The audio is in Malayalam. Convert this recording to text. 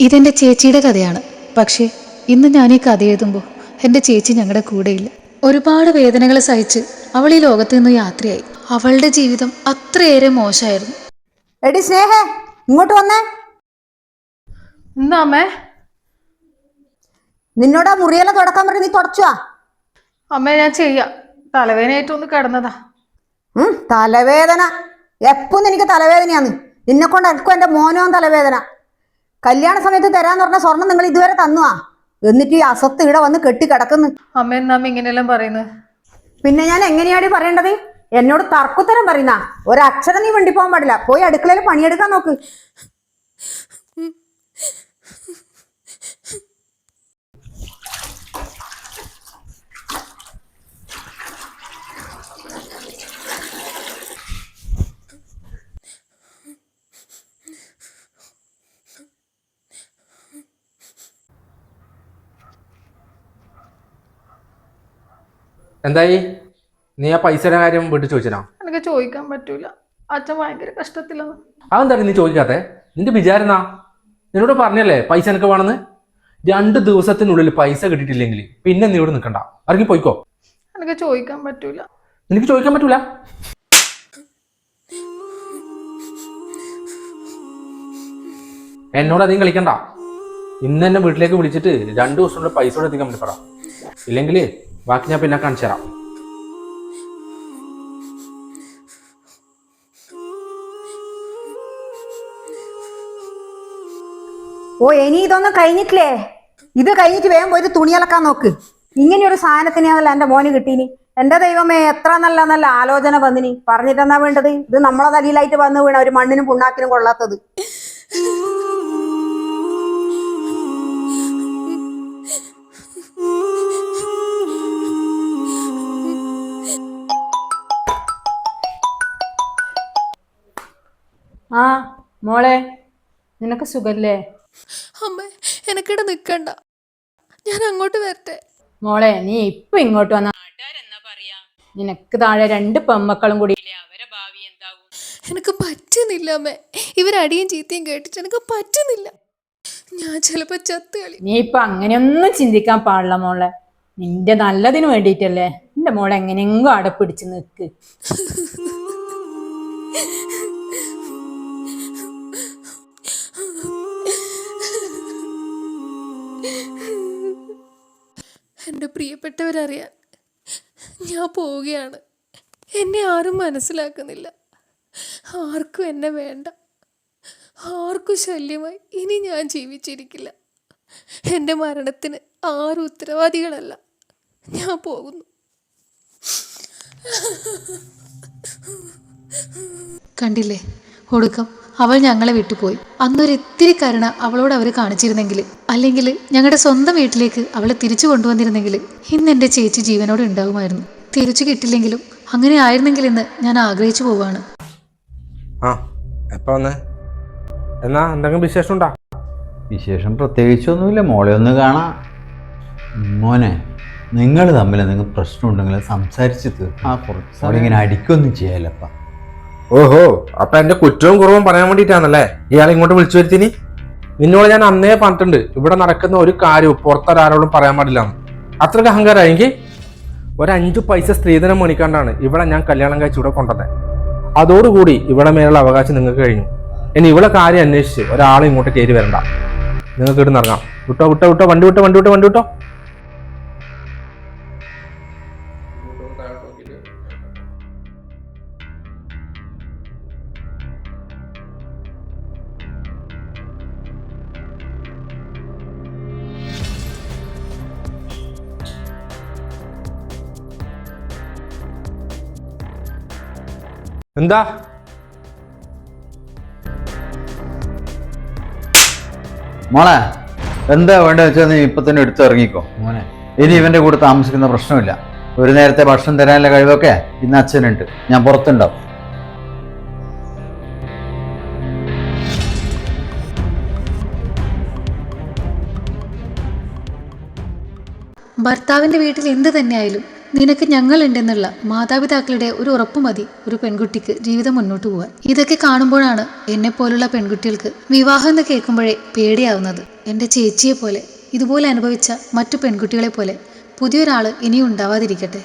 ഇതെന്റെ ചേച്ചിയുടെ കഥയാണ്. പക്ഷേ ഇന്ന് ഞാൻ ഈ കഥ എഴുതുമ്പോൾ എന്റെ ചേച്ചി ഞങ്ങളുടെ കൂടെയില്ല. ഒരുപാട് വേദനകൾ സഹിച്ച് അവൾ ഈ ലോകത്ത് നിന്ന് യാത്രയായി. അവളുടെ ജീവിതം അത്രയേറെ മോശമായിരുന്നു. എടി സ്നേഹേ ഇങ്ങോട്ട് വന്നേ. എന്താ അമ്മേ നിന്നോട് ആ മുറിയെല്ലാം തുടക്കാൻ പറഞ്ഞു നീ തുടച്ചുവാ. അമ്മേ ഞാൻ ചെയ്യാം. തലവേദനയായിട്ടൊന്ന് കിടന്നതാ. ഉം തലവേദന. എപ്പൊന്നും എനിക്ക് തലവേദനയാന്ന്. നിന്നെ കൊണ്ട് എനിക്കും എന്റെ മോനോ തലവേദന. കല്യാണ സമയത്ത് തരാന്ന് പറഞ്ഞ സ്വർണം നിങ്ങൾ ഇതുവരെ തന്നുവാ. എന്നിട്ട് ഈ അസത്ത് ഇവിടെ വന്ന് കെട്ടി കിടക്കുന്നു അമ്മ എന്നാ അമ്മ ഇങ്ങനെയെല്ലാം പറയുന്നത് പിന്നെ ഞാൻ എങ്ങനെയാടി പറയേണ്ടത്? എന്നോട് തർക്കുത്തരം പറയുന്ന. ഒരക്ഷരം നീ വണ്ടി പോകാൻ പാടില്ല. പോയി അടുക്കളയിൽ പണിയെടുക്കാൻ നോക്ക്. എന്തായി? നീ ആ പൈസയുടെ കാര്യം വീട്ടിൽ ചോദിച്ചാ എനിക്ക് ചോദിക്കാൻ പറ്റൂല. അച്ഛൻ ഭയങ്കര കഷ്ടത്തിലാണ്. അതെന്താണ് നീ ചോദിക്കാത്തെ? നിന്റെ വിചാരണ നിന്നോട് പറഞ്ഞല്ലേ പൈസ എനിക്ക് വേണമെന്ന്? രണ്ട് ദിവസത്തിനുള്ളിൽ പൈസ കിട്ടിയിട്ടില്ലെങ്കിൽ പിന്നെ നീ ഇവിടെ നിൽക്കണ്ട. ഇറങ്ങി പോയിക്കോ? എനിക്ക് ചോദിക്കാൻ പറ്റൂല. നിനക്ക് ചോദിക്കാൻ പറ്റൂല? എന്നോട് അധികം കളിക്കണ്ട. ഇന്ന് എന്നെ വീട്ടിലേക്ക് വിളിച്ചിട്ട് രണ്ടു ദിവസത്തിനുള്ളിൽ പൈസ കൂടെ എത്തിക്കാൻ വേണ്ടി പറ. ഇല്ലെങ്കിൽ ബാക്കി ഞാൻ പിന്നെ കാണിച്ചു തരാം. ഓ ഇനി ഇതൊന്നും കഴിഞ്ഞിട്ടില്ലേ? ഇത് കഴിഞ്ഞിട്ട് വേഗം പോയിട്ട് തുണിയലക്കാൻ നോക്ക്. ഇങ്ങനെയൊരു സാധനത്തിനെയാണല്ലോ എന്റെ മോന് കിട്ടീനി. എന്റെ ദൈവമേ എത്ര നല്ല നല്ല ആലോചന വന്നിനി. പറഞ്ഞിട്ടെന്നാ വേണ്ടത്? ഇത് നമ്മളെ തലയിലായിട്ട് വന്ന് വീണ ഒരു മണ്ണിനും പുണ്ണാക്കിനും കൊള്ളാത്തത്. മോളെ നിനക്ക് സുഖല്ലേ? അമ്മ എനിക്കിടെ നിൽക്കണ്ട ഞാൻ അങ്ങോട്ട് വരട്ടെ. മോളെ നീ ഇപ്പൊ ഇങ്ങോട്ട് വന്ന നിനക്ക് താഴെ രണ്ട് പെമ്മക്കളും കൂടി എനിക്ക് പറ്റുന്നില്ല അമ്മ. ഇവരടിയും ചീത്തയും കേട്ടിട്ട് എനിക്ക് പറ്റുന്നില്ല. ഞാൻ ചിലപ്പോ ചത്ത് കളി നീ ഇപ്പൊ അങ്ങനെയൊന്നും ചിന്തിക്കാൻ പാടില്ല മോളെ. നിന്റെ നല്ലതിന് വേണ്ടിയിട്ടല്ലേ നിന്റെ മോളെ എങ്ങനെയെങ്കിലും അടപ്പിടിച്ച് പിടിച്ച് നിൽക്ക് പ്രിയപ്പെട്ടവരറിയാൻ ഞാൻ പോവുകയാണ്. എന്നെ ആരും മനസ്സിലാക്കുന്നില്ല. ആർക്കും എന്നെ വേണ്ട. ആർക്കും ശല്യമായി ഇനി ഞാൻ ജീവിച്ചിരിക്കില്ല. എന്റെ മരണത്തിന് ആരും ഉത്തരവാദികളല്ല. ഞാൻ പോകുന്നു. കണ്ടില്ലേ? ഒടുക്കം അവൾ ഞങ്ങളെ വിട്ടുപോയി. അന്നൊരിത്തിരി കരുണ അവളോട് അവർ കാണിച്ചിരുന്നെങ്കിൽ അല്ലെങ്കിൽ ഞങ്ങളുടെ സ്വന്തം വീട്ടിലേക്ക് അവളെ തിരിച്ചു കൊണ്ടുവന്നിരുന്നെങ്കിൽ ഇന്ന് എന്റെ ചേച്ചി ജീവനോടെ ഉണ്ടാകുമായിരുന്നു തിരിച്ചു കിട്ടില്ലെങ്കിലും അങ്ങനെ ആയിരുന്നെങ്കിൽ ഇന്ന് ഞാൻ ആഗ്രഹിച്ചു പോവാണ് ആ എപ്പോ വന്നേ? എന്നാ എന്തെങ്കിലും വിശേഷം ഉണ്ടാ വിശേഷം പ്രത്യേകിച്ചൊന്നുമില്ല. മോളെ ഒന്ന് കാണാം. മോനെ നിങ്ങൾ തമ്മിൽ എന്തെങ്കിലും പ്രശ്നമുണ്ടെങ്കിൽ സംസാരിച്ച് സംസാരിച്ചിട്ട് ആ കുറച്ച് ഇങ്ങനെ അടിക്കൊന്നും ചെയ്യാലപ്പ. ഓഹോ അപ്പൊ എന്റെ കുറ്റവും കുറവും പറയാൻ വേണ്ടിയിട്ടാണല്ലേ? ഇയാൾ ഇങ്ങോട്ട് വിളിച്ചു വരുത്തിനി നിന്നോട് ഞാൻ അന്നേ പറഞ്ഞിട്ടുണ്ട് ഇവിടെ നടക്കുന്ന ഒരു കാര്യവും പുറത്തൊരാളോടും പറയാൻ പാടില്ല അത്രയ്ക്ക് അഹങ്കാരമായെങ്കിൽ ഒരഞ്ചു പൈസ സ്ത്രീധനം മണിക്കാണ്ടാണ് ഇവിടെ ഞാൻ കല്യാണം കഴിച്ച് ഇവിടെ കൊണ്ടുവന്നത് അതോടുകൂടി ഇവിടെ മേലുള്ള അവകാശം നിങ്ങൾക്ക് കഴിഞ്ഞു. ഇനി ഇവിടെ കാര്യം അന്വേഷിച്ച് ഒരാളും ഇങ്ങോട്ട് കയറി വരണ്ട. നിങ്ങൾക്ക് ഇവിടെ ഇറങ്ങാം വിട്ടോ വിട്ടോ വിട്ടോ വണ്ടി വിട്ടോ വണ്ടി വിട്ടോ വണ്ടി വിട്ടോ. എന്താ? മോളെ എന്താ വേണ്ട വെച്ചാൽ നീ ഇപ്പൊ തന്നെ എടുത്ത് ഇറങ്ങിക്കോ. മോനെ. ഇനി ഇവന്റെ കൂടെ താമസിക്കുന്ന പ്രശ്നമില്ല. ഒരു നേരത്തെ ഭക്ഷണം തരാനുള്ള കഴിവൊക്കെ ഇന്ന് അച്ഛനുണ്ട്. ഞാൻ പുറത്തുണ്ടാവും. ഭർത്താവിന്റെ വീട്ടിൽ എന്ത് തന്നെയായാലും നിനക്ക് ഞങ്ങളുണ്ടെന്നുള്ള മാതാപിതാക്കളുടെ ഒരു ഉറപ്പ് മതി ഒരു പെൺകുട്ടിക്ക് ജീവിതം മുന്നോട്ട് പോകാൻ ഇതൊക്കെ കാണുമ്പോഴാണ് എന്നെ പോലുള്ള പെൺകുട്ടികൾക്ക് വിവാഹം എന്ന് കേൾക്കുമ്പോഴേ പേടിയാവുന്നത്. എന്റെ ചേച്ചിയെ പോലെ ഇതുപോലെ അനുഭവിച്ച മറ്റു പെൺകുട്ടികളെ പോലെ പുതിയൊരാൾ ഇനിയും ഉണ്ടാവാതിരിക്കട്ടെ.